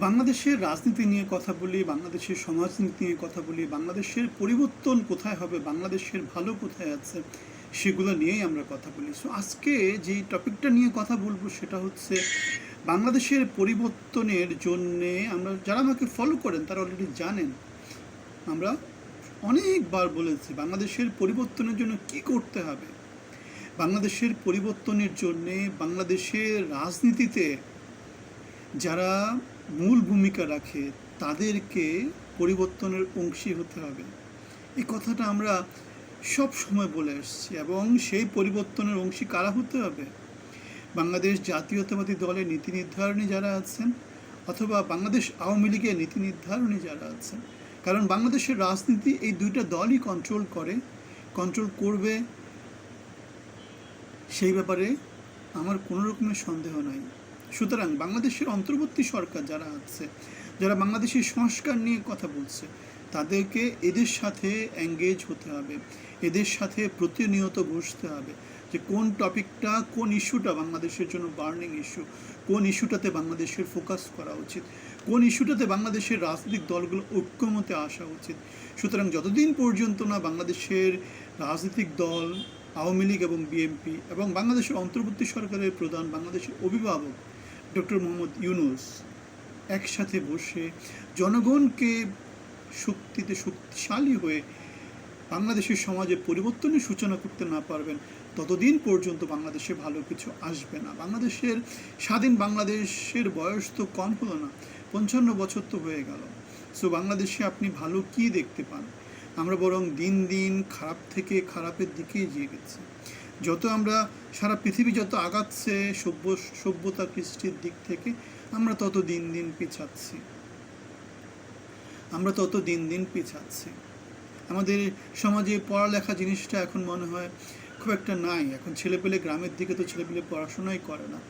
বাংলাদেশের রাজনীতি নিয়ে কথা বলি, বাংলাদেশের সমাজনীতি নিয়ে কথা বলি, বাংলাদেশের পরিবর্তন কোথায় হবে, বাংলাদেশের ভালো কোথায় আছে, সেগুলো নিয়েই আমরা কথা বলি। সো আজকে যেই টপিকটা নিয়ে কথা বলব সেটা হচ্ছে বাংলাদেশের পরিবর্তনের জন্যে আমরা, যারা আমাকে ফলো করেন, তারা অলরেডি জানেন, আমরা অনেকবার বলেছি বাংলাদেশের পরিবর্তনের জন্য কি করতে হবে। বাংলাদেশের পরিবর্তনের জন্যে বাংলাদেশের রাজনীতিতে যারা মূল ভূমিকা রাখে, তাদেরকে পরিবর্তনের অংশী হতে হবে। এই কথাটা আমরা সব সময় বলে আসছি, এবং সেই পরিবর্তনের অংশী কারা হতে হবে? বাংলাদেশ জাতীয়তাবাদী দলের নীতি নির্ধারণী যারা আছেন, অথবা বাংলাদেশ আওয়ামী লীগের নীতি নির্ধারণী যারা আছেন? কারণ বাংলাদেশের রাজনীতি এই দুইটা দলই কন্ট্রোল করে কন্ট্রোল করবে, সেই ব্যাপারে আমার কোনো রকমের সন্দেহ নাই। সুতরাং বাংলাদেশের অন্তর্বর্তী সরকার যারা আছে, যারা বাংলাদেশের সংস্কার নিয়ে কথা বলছে, তাদেরকে এদের সাথে এঙ্গেজ হতে হবে, এদের সাথে প্রতিনিয়ত বসতে হবে যে কোন টপিকটা কোন ইস্যুটা বাংলাদেশের জন্য বার্নিং ইস্যু কোন ইস্যুটাতে বাংলাদেশের ফোকাস করা উচিত, কোন ইস্যুটাতে বাংলাদেশের রাজনৈতিক দলগুলো ঐক্যমতে আসা উচিত। সুতরাং যতদিন পর্যন্ত না বাংলাদেশের রাজনৈতিক দল, আওয়ামী লীগ এবং বিএনপি এবং বাংলাদেশের অন্তর্বর্তী সরকারের প্রধান, বাংলাদেশের অভিভাবক ডক্টর মোহাম্মদ ইউনুস একসাথে বসে জনগণকে শক্তিতে শক্তিশালী হয়ে বাংলাদেশের সমাজে পরিবর্তনের সূচনা করতে না পারবেন, ততদিন পর্যন্ত বাংলাদেশে ভালো কিছু আসবে না। বাংলাদেশের স্বাধীন বাংলাদেশের বয়স তো কম হলো না, পঞ্চান্ন বছর তো হয়ে গেল। সো বাংলাদেশে আপনি ভালো কি দেখতে পান? আমরা বরং দিন দিন খারাপ থেকে খারাপের দিকেই এগিয়ে গেছি। যত আমরা সারা পৃথিবী যত আগাচ্ছে, সভ্য, সভ্যতা কৃষ্টির দিক থেকে, আমরা তত দিন দিন পিছাচ্ছি। আমরা তত দিন দিন পিছাচ্ছি। আমাদের সমাজে পড়ালেখা জিনিসটা এখন মনে হয় খুব একটা নাই। এখন ছেলেপেলে গ্রামের দিকে তো ছেলেপেলে পড়াশোনাই করে না।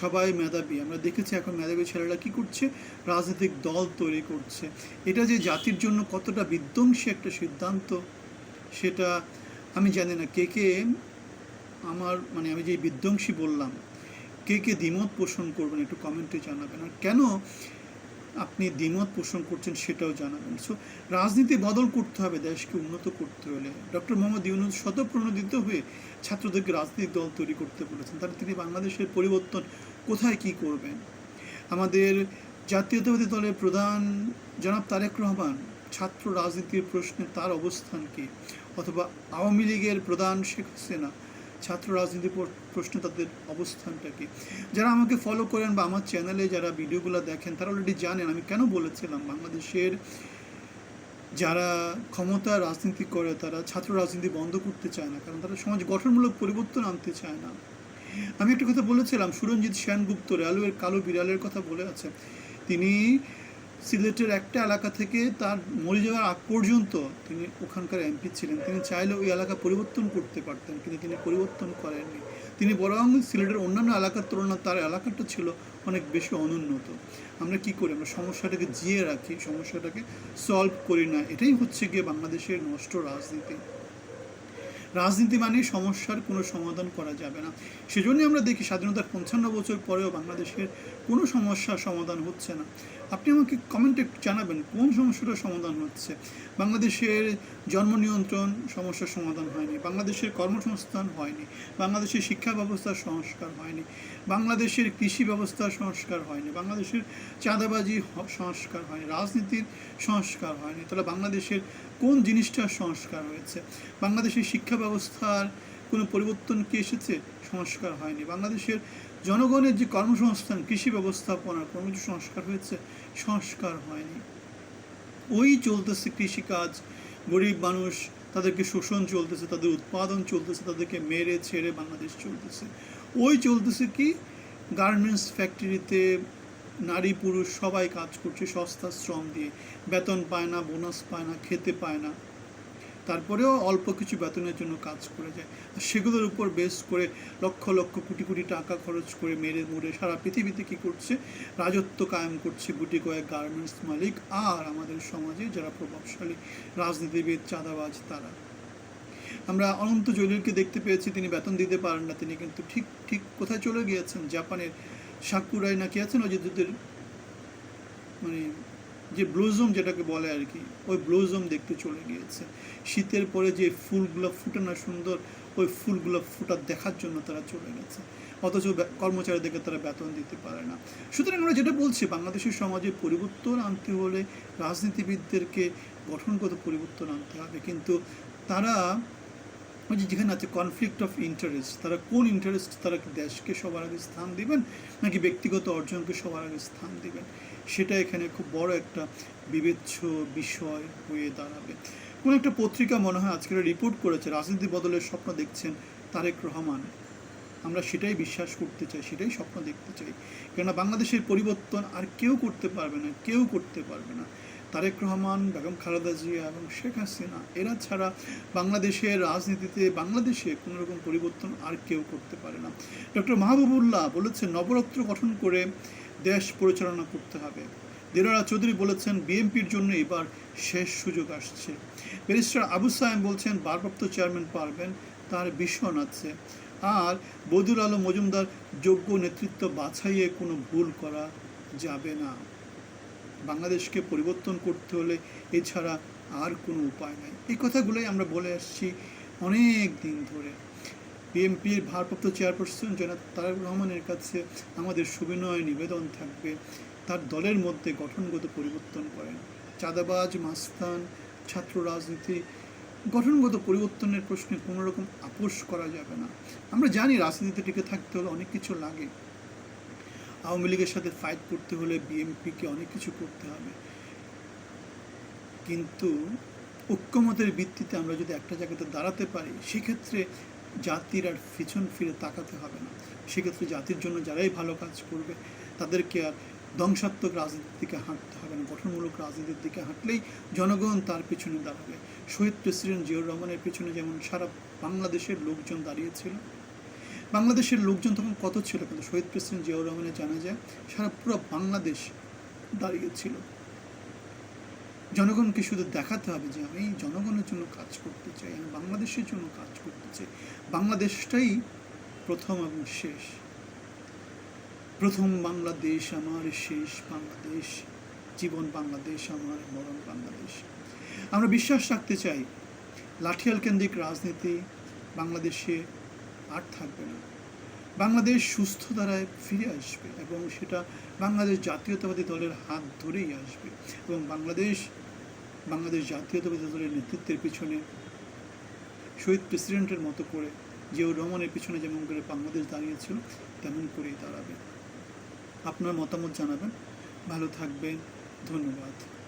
সবাই মেধাবী। আমরা দেখেছি এখন মেধাবী ছেলেরা কি করছে? রাজনৈতিক দল তৈরি করছে। এটা যে জাতির জন্য কতটা বিধ্বংসী একটা সিদ্ধান্ত, সেটা আমি জানি না। কে কে আমার মানে আমি যে বিধ্বংসী বললাম, কে কে দ্বিমত পোষণ করবেন একটু কমেন্টে জানাবেন। আর কেন আপনি দ্বিমত পোষণ করছেন সেটাও জানাবেন। সো রাজনীতি বদল করতে হবে, দেশকে উন্নত করতে হলে। ডক্টর মোহাম্মদ ইউনুস শতপ্রণোদিত হয়ে ছাত্রদেরকে রাজনৈতিক দল তৈরি করতে বলেছেন। তাহলে তিনি বাংলাদেশের পরিবর্তন কোথায় কি করবেন? আমাদের জাতীয়তাবাদী দলের প্রধান জনাব তারেক রহমান, ছাত্র রাজনীতির প্রশ্নে তার অবস্থান কি? অথবা আওয়ামী লীগের প্রধান শেখ হাসিনা ছাত্র রাজনীতি প্র- প্রশ্নে তাদের অবস্থানটা কি? যারা আমাকে ফলো করেন বা আমার চ্যানেলে যারা ভিডিওগুলো দেখেন, তারা অলরেডি জানেন, আমি কেন বলেছিলাম, বাংলাদেশের যারা ক্ষমতা রাজনীতি করে, তারা ছাত্র রাজনীতি বন্ধ করতে চায় না, কারণ তারা সমাজ গঠনমূলক পরিবর্তন আনতে চায় না। আমি একটা কথা বলেছিলাম সুরঞ্জিত সেনগুপ্ত রেলওয়ের কালো বিড়ালের কথা বলে আছে। তিনি সিলেটের একটা এলাকা থেকে তার মরে যাওয়ার আগ পর্যন্ত তিনি ওখানকার এমপি ছিলেন। তিনি চাইলে ওই এলাকা পরিবর্তন করতে পারতেন, কিন্তু তিনি পরিবর্তন করেননি। তিনি বরং সিলেটের অন্যান্য এলাকার তুলনায় তার এলাকাটা ছিল অনেক বেশি অনুন্নত। আমরা কি করি? আমরা সমস্যাটাকে জিয়ে রাখি, সমস্যাটাকে সলভ করি না। এটাই হচ্ছে গিয়ে বাংলাদেশের নষ্ট রাজনীতি। রাজনীতি মানে সমস্যার কোনো সমাধান করা যাবে না। সেজন্যই আমরা দেখি স্বাধীনতার পঞ্চান্ন বছর পরেও বাংলাদেশের কোনো সমস্যার সমাধান হচ্ছে না। আপনি আমাকে কমেন্টে জানাবেন, কোন সমস্যাটার সমাধান হচ্ছে? বাংলাদেশের জন্ম নিয়ন্ত্রণ সমস্যার সমাধান হয়নি, বাংলাদেশের কর্মসংস্থান হয়নি, বাংলাদেশের শিক্ষা ব্যবস্থার সংস্কার হয়নি, বাংলাদেশের কৃষি ব্যবস্থার সংস্কার হয়নি, বাংলাদেশের চাঁদাবাজি সংস্কার হয়নি, রাজনীতির সংস্কার হয়নি। তাহলে বাংলাদেশের কোন জিনিসটার সংস্কার হয়েছে? বাংলাদেশের শিক্ষা ব্যবস্থার কোনো পরিবর্তন কি এসেছে? সংস্কার হয়নি। বাংলাদেশের জনগণের যে কর্মসংস্থান, কৃষি ব্যবস্থাপনা কোনো কিছু সংস্কার হয়েছে, সংস্কার হয়নি। ওই চলতেছে কৃষিকাজ। গরিব মানুষ তাদেরকে শোষণ চলতেছে, তাদের উৎপাদন চলতেছে, তাদেরকে মেরে ছেড়ে বাংলাদেশ চলতেছে। ওই চলতেছে কি? গার্মেন্টস ফ্যাক্টরিতে নারী, পুরুষ সবাই কাজ করছে সস্তা শ্রম দিয়ে। বেতন পায় না, বোনাস পায় না, খেতে পায় না। তারপরেও অল্প কিছু বেতনের জন্য কাজ করে যায়। আর সেগুলোর উপর বেস করে লক্ষ লক্ষ, কোটি কোটি টাকা খরচ করে মেরে মুড়ে সারা পৃথিবীতে কী করছে? রাজত্ব কায়েম করছে গুটি কয়েক গার্মেন্টস মালিক আর আমাদের সমাজে যারা প্রভাবশালী রাজনীতিবিদ, চাঁদাবাজ তারা। আমরা অনন্ত জলিলকে দেখতে পেয়েছি, তিনি বেতন দিতে পারেন না, তিনি কিন্তু ঠিক ঠিক কোথায় চলে গিয়েছেন? জাপানের সাকুরাই নাকি আছেন অজিতদের? মানে যে ব্লুজম যেটাকে বলে আর কি, ওই ব্লুজম দেখতে চলে গিয়েছে। শীতের পরে যে ফুলগুলো ফুটে না সুন্দর, ওই ফুলগুলো ফুটা দেখার জন্য তারা চলে গেছে। অথচ কর্মচারীদেরকে তারা বেতন দিতে পারে না। সুতরাং আমরা যেটা বলছি, বাংলাদেশের সমাজে পরিবর্তন আনতে হলে রাজনীতিবিদদেরকে গঠনগত পরিবর্তন আনতে হবে। কিন্তু তারা যে যেখানে আছে কনফ্লিক্ট অফ ইন্টারেস্ট তারা কোন ইন্টারেস্ট তারা দেশকে সবার আগে স্থান দিবেন, নাকি ব্যক্তিগত অর্জনকে সবার আগে স্থান দিবেন? সেটা এখানে খুব বড় একটা বিবেচ্য বিষয় হয়ে দাঁড়াবে। কোন একটা পত্রিকা মনে হয় আজকে রিপোর্ট করেছে, রাজনীতি বদলের স্বপ্ন দেখছেন তারেক রহমান। আমরা সেটাই বিশ্বাস করতে চাই, সেটাই স্বপ্ন দেখতে চাই। কেননা বাংলাদেশের পরিবর্তন আর কেউ করতে পারবে না, কেউ করতে পারবে না। তারেক রহমান, বেগম খালেদা জিয়া এবং শেখ হাসিনা, এরা ছাড়া বাংলাদেশের রাজনীতিতে বাংলাদেশে কোনো রকম পরিবর্তন আর কেউ করতে পারে না। ডক্টর মাহবুবুল্লাহ বলেছেন নবরত্ন গঠন করে দেশ পরিচালনা করতে হবে। দেরারা চৌধুরী বলেছেন, বিএনপির জন্য এবার শেষ সুযোগ আসছে। ব্যারিস্টার আবু সায়েম বলছেন, ভারপ্রাপ্ত চেয়ারম্যান পারবেন, তার ভীষণ আছে। আর বদুল আলম মজুমদার যোগ্য নেতৃত্ব বাছাইয়ে কোনো ভুল করা যাবে না। বাংলাদেশকে পরিবর্তন করতে হলে এছাড়া আর কোনো উপায় নাই। এই কথাগুলোই আমরা বলে আসছি অনেক দিন ধরে। বিএনপির ভারপ্রাপ্ত চেয়ারপারসন জনাব তারেক রহমানের কাছে আমাদের সুবিনয় নিবেদন থাকবে। তার দলের মধ্যে গঠনগত পরিবর্তন করেন। চাঁদাবাজ, মাস্তান, ছাত্র রাজনীতি, গঠনগত পরিবর্তনের প্রশ্নে কোনো রকম আপোষ করা যাবে না। আমরা জানি রাজনীতিতে টিকে থাকতে হলে অনেক কিছু লাগে। আওয়ামী লীগের সাথে ফাইট করতে হলে বিএনপিকে অনেক কিছু করতে হবে। কিন্তু ঐক্যমতের ভিত্তিতে আমরা যদি একটা জায়গাতে দাঁড়াতে পারি, সেক্ষেত্রে জাতির আর পিছন ফিরে তাকাতে হবে না। সেক্ষেত্রে জাতির জন্য যারাই ভালো কাজ করবে, তাদেরকে আর ধ্বংসাত্মক রাজনীতির দিকে হাঁটতে হবে না। গঠনমূলক রাজনীতির দিকে হাঁটলেই জনগণ তার পিছনে দাঁড়াবে। শহীদ প্রেসিডেন্ট জিয়াউর রহমানের পিছনে যেমন সারা বাংলাদেশের লোকজন দাঁড়িয়েছিল বাংলাদেশের লোকজন তখন কত ছিল কিন্তু? শহীদ প্রেসিডেন্ট জিয়াউর রহমানের জানা যায় সারা পুরো বাংলাদেশ দাঁড়িয়েছিল জনগণকে শুধু দেখাতে হবে যে আমি জনগণের জন্য কাজ করতে চাই, আমি বাংলাদেশের জন্য কাজ করতে চাই। বাংলাদেশটাই প্রথম এবং শেষ। প্রথম বাংলাদেশ আমার, শেষ বাংলাদেশ, জীবন বাংলাদেশ, আমার, মরণ বাংলাদেশ। আমরা বিশ্বাস রাখতে চাই, লাঠিয়াল কেন্দ্রিক রাজনীতি বাংলাদেশে আর থাকবে না। বাংলাদেশ সুস্থ ধারায় ফিরে আসবে এবং সেটা বাংলাদেশ জাতীয়তাবাদী দলের হাত ধরেই আসবে এবং বাংলাদেশ বাংলাদেশ জাতীয়তাবাদী দলের নেতৃত্বের পিছনে শহীদ প্রেসিডেন্টের মতো করে জিয়াউর রহমানের পিছনে যেমন করে বাংলাদেশ দাঁড়িয়েছিল তেমন করেই দাঁড়াবে। আপনার মতামত জানাবেন। ভালো থাকবেন। ধন্যবাদ।